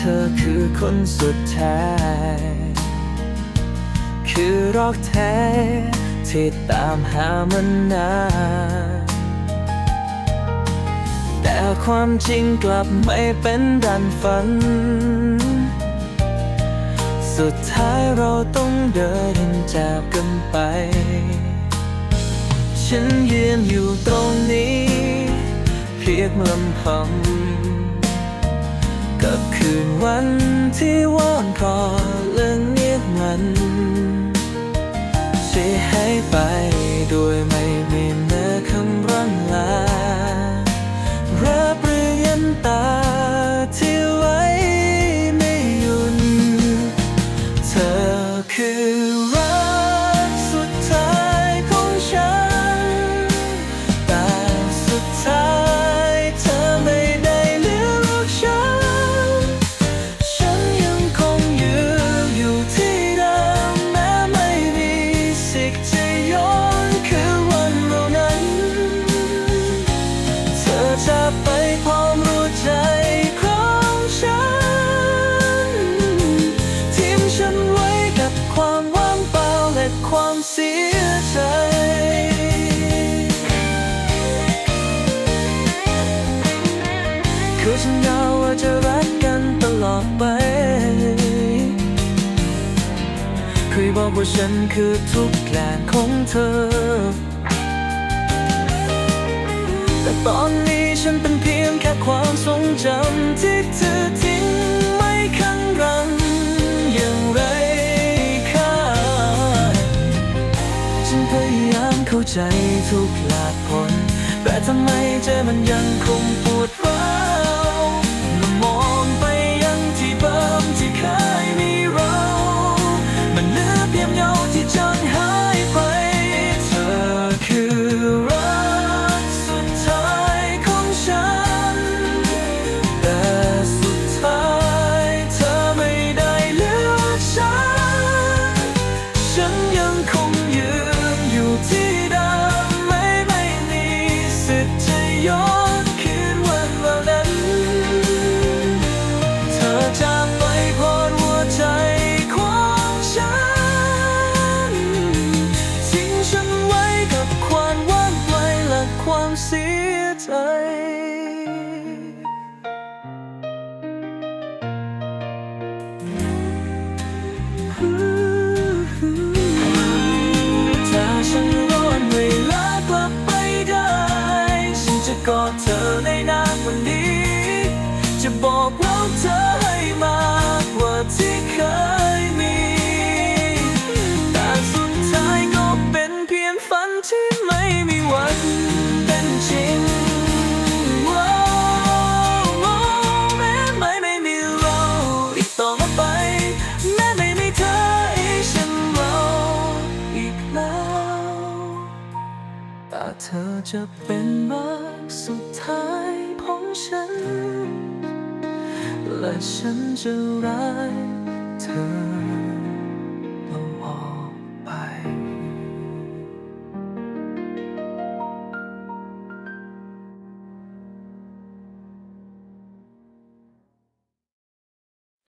ธอคือคนสุดท้าย คือรักแท้ที่ตามหามันนานแต่ความจริงกลับไม่เป็นดันฝัน สุดท้ายเราต้องเดินจากกันไป ฉันยืนอยู่ตรงนี้ เพียงลำพังกับ คืนวันที่ว่อน สัญญาว่าจะรักกันตลอดไป เคยบอกว่าฉันคือทุกอย่งของเธอ แต่ตอนนี้ฉันเป็นเพียงแค่ความทรงจำที่เธอทิ้งไม่ขังรังอย่างไรค่าฉันพยายามเข้าใจทุกหลากผลแต่ทำไมใจมันยังคงปวด เสียใจถ้าฉันย้อนเวลากลับไปได้ฉันจะกอดเธอในนานวันนี้ จะบอกรักเธอให้มากกว่าที่เคย อจะเป็นมากสุดท้ายของฉัน และฉันจะรักเธอ